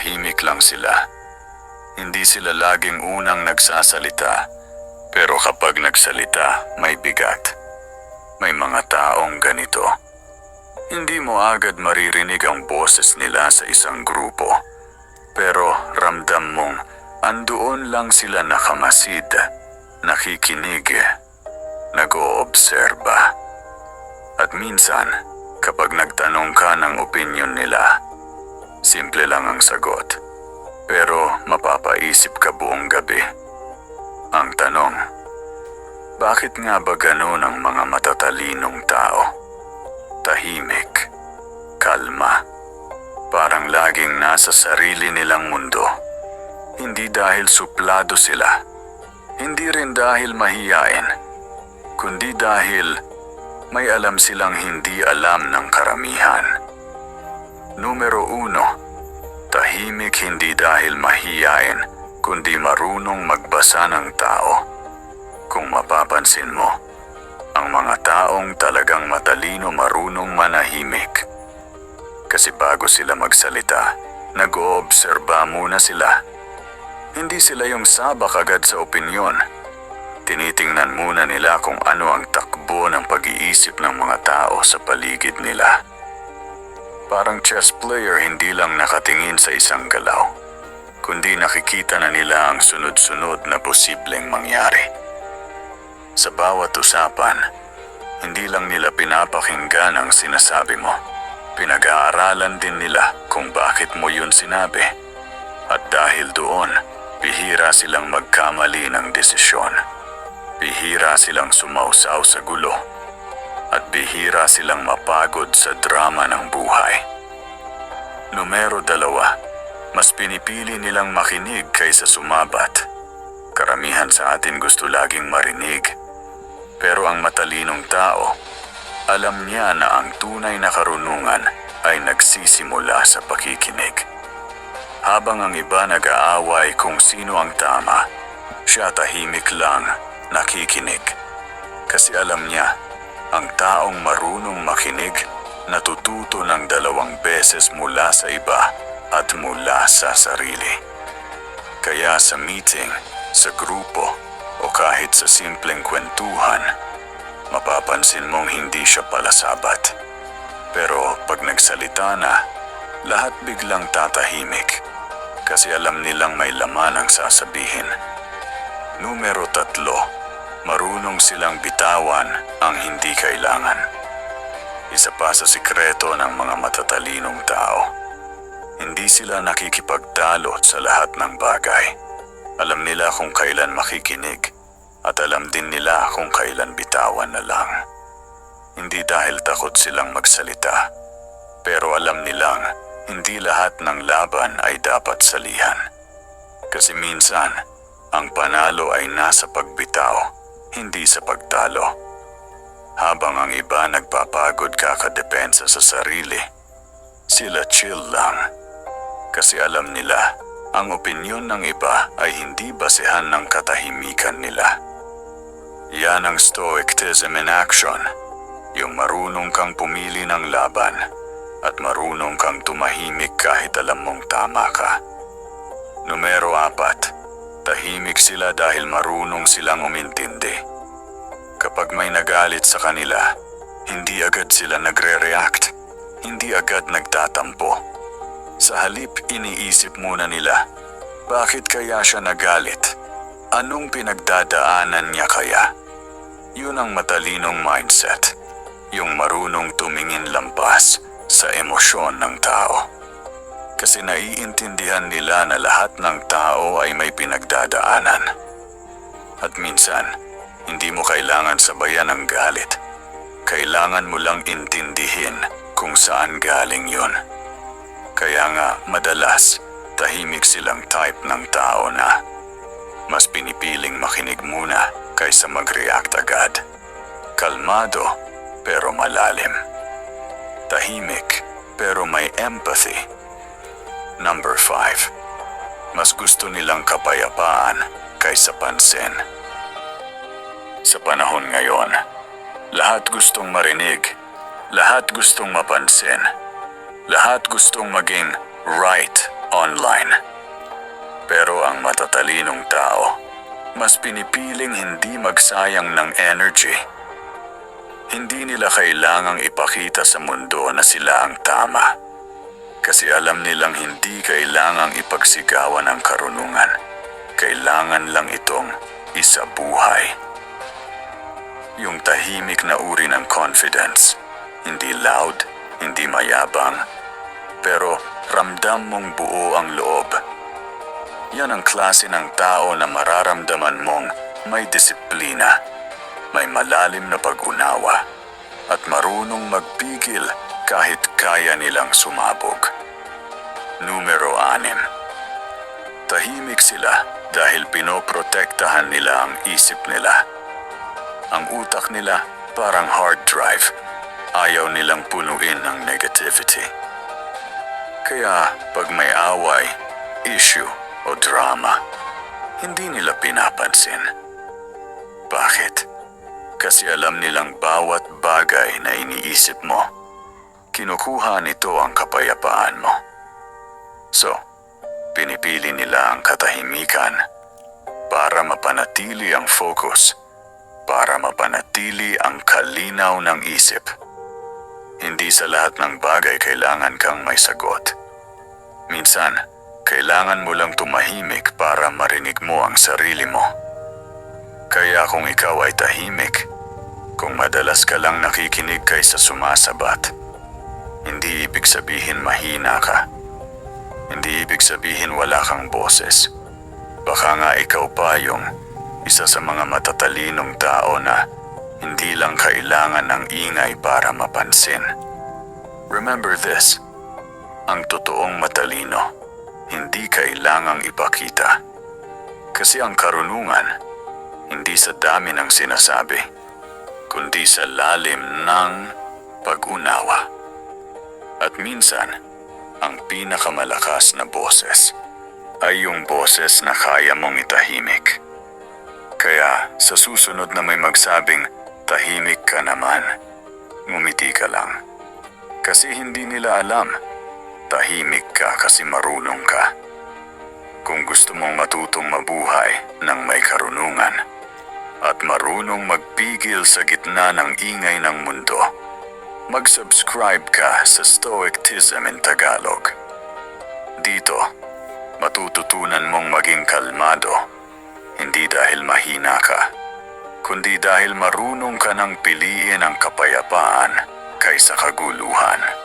tahimik lang sila. Hindi sila laging unang nagsasalita, pero kapag nagsalita, may bigat. May mga taong ganito. Hindi mo agad maririnig ang boses nila sa isang grupo, pero ramdam mong andoon lang sila nakamasid, nakikinig, nag-oobserba. At minsan, kapag nagtanong ka ng opinyon nila, simple lang ang sagot. Pero mapapaisip ka buong gabi. Ang tanong, bakit nga ba ganun ang mga matatalinong tao? Tahimik, kalma, parang laging nasa sarili nilang mundo. Hindi dahil suplado sila, hindi rin dahil mahiyain, kundi dahil may alam silang hindi alam ng karamihan. Numero uno, tahimik hindi dahil mahiyain, kundi marunong magbasa ng tao. Kung mapapansin mo, ang mga taong talagang matalino marunong manahimik. Kasi bago sila magsalita, nag-oobserba muna sila. Hindi sila yung sabak agad sa opinyon. Tinitingnan muna nila kung ano ang takbo ng pag-iisip ng mga tao sa paligid nila. Parang chess player hindi lang nakatingin sa isang galaw, kundi nakikita na nila ang sunod-sunod na posibleng mangyari. Sa bawat usapan, hindi lang nila pinapakinggan ang sinasabi mo. Pinag-aaralan din nila kung bakit mo yun sinabi. At dahil doon, bihira silang magkamali ng desisyon. Bihira silang sumausaw sa gulo. At bihira silang mapagod sa drama ng buhay. Numero dalawa, mas pinipili nilang makinig kaysa sumabat. Karamihan sa atin gusto laging marinig. Pero ang matalinong tao, alam niya na ang tunay na karunungan ay nagsisimula sa pakikinig. Habang ang iba nag-aaway kung sino ang tama, siya tahimik lang, nakikinig. Kasi alam niya, ang taong marunong makinig, natututo ng dalawang beses mula sa iba at mula sa sarili. Kaya sa meeting, sa grupo, o kahit sa simpleng kwentuhan, mapapansin mong hindi siya palasabat. Pero pag nagsalita na, lahat biglang tatahimik kasi alam nilang may laman ang sasabihin. Numero tatlo, marunong silang bitawan ang hindi kailangan. Isa pa sa sikreto ng mga matatalinong tao. Hindi sila nakikipagtalo sa lahat ng bagay. Alam nila kung kailan makikinig at alam din nila kung kailan bitawan na lang. Hindi dahil takot silang magsalita, pero alam nilang hindi lahat ng laban ay dapat salihan. Kasi minsan, ang panalo ay nasa pagbitaw, hindi sa pagtalo. Habang ang iba nagpapagod kakadepensa sa sarili, sila chill lang. Kasi alam nila, ang opinyon ng iba ay hindi basehan ng katahimikan nila. Yan ang stoicism in action, yung marunong kang pumili ng laban at marunong kang tumahimik kahit alam mong tama ka. Numero apat, tahimik sila dahil marunong silang umintindi. Kapag may nagalit sa kanila, hindi agad sila nagre-react, hindi agad nagtatampo. Sa halip iniisip muna nila, bakit kaya siya nagalit? Anong pinagdadaanan niya kaya? Yun ang matalinong mindset, yung marunong tumingin lampas sa emosyon ng tao. Kasi naiintindihan nila na lahat ng tao ay may pinagdadaanan. At minsan, hindi mo kailangan sabayan ng galit. Kailangan mo lang intindihin kung saan galing yun. Kaya nga, madalas, tahimik silang type ng tao na mas pinipiling makinig muna kaysa mag-react agad. Kalmado pero malalim. Tahimik pero may empathy. Number 5. Mas gusto nilang kapayapaan kaysa pansin. Sa panahon ngayon, lahat gustong marinig, lahat gustong mapansin, lahat gustong maging right online. Pero ang matatalinong tao, mas pinipiling hindi magsayang ng energy. Hindi nila kailangang ipakita sa mundo na sila ang tama. Kasi alam nilang hindi kailangang ipagsigawan ang karunungan. Kailangan lang itong isabuhay. Yung tahimik na uri ng confidence. Hindi loud, hindi mayabang, pero ramdam mong buo ang loob. Yan ang klase ng tao na mararamdaman mong may disiplina, may malalim na pag-unawa, at marunong magpigil kahit kaya nilang sumabog. Numero anim. Tahimik sila dahil pinoprotektahan nila ang isip nila. Ang utak nila parang hard drive. Ayaw nilang punuin ng negativity. Kaya pag may away, issue o drama, hindi nila pinapansin. Bakit? Kasi alam nilang bawat bagay na iniisip mo, kinukuha nito ang kapayapaan mo. So, pinipili nila ang katahimikan para mapanatili ang focus, para mapanatili ang kalinaw ng isip. Hindi sa lahat ng bagay kailangan kang may sagot. Minsan, kailangan mo lang tumahimik para marinig mo ang sarili mo. Kaya kung ikaw ay tahimik, kung madalas ka lang nakikinig kaysa sumasabat, hindi ibig sabihin mahina ka. Hindi ibig sabihin wala kang boses. Baka nga ikaw pa yung isa sa mga matatalinong tao na hindi lang kailangan ng ingay para mapansin. Remember this, ang totoong matalino, hindi kailangang ipakita. Kasi ang karunungan, hindi sa dami ng sinasabi, kundi sa lalim ng pag-unawa. At minsan, ang pinakamalakas na boses ay yung boses na kaya mong itahimik. Kaya sa susunod na may magsabing tahimik ka naman, ngumiti ka lang. Kasi hindi nila alam, tahimik ka kasi marunong ka. Kung gusto mong matutong mabuhay ng may karunungan at marunong magpigil sa gitna ng ingay ng mundo, mag-subscribe ka sa Stoicism in Tagalog. Dito, matututunan mong maging kalmado, hindi dahil mahina ka, kundi dahil marunong ka ng piliin ang kapayapaan kaysa kaguluhan.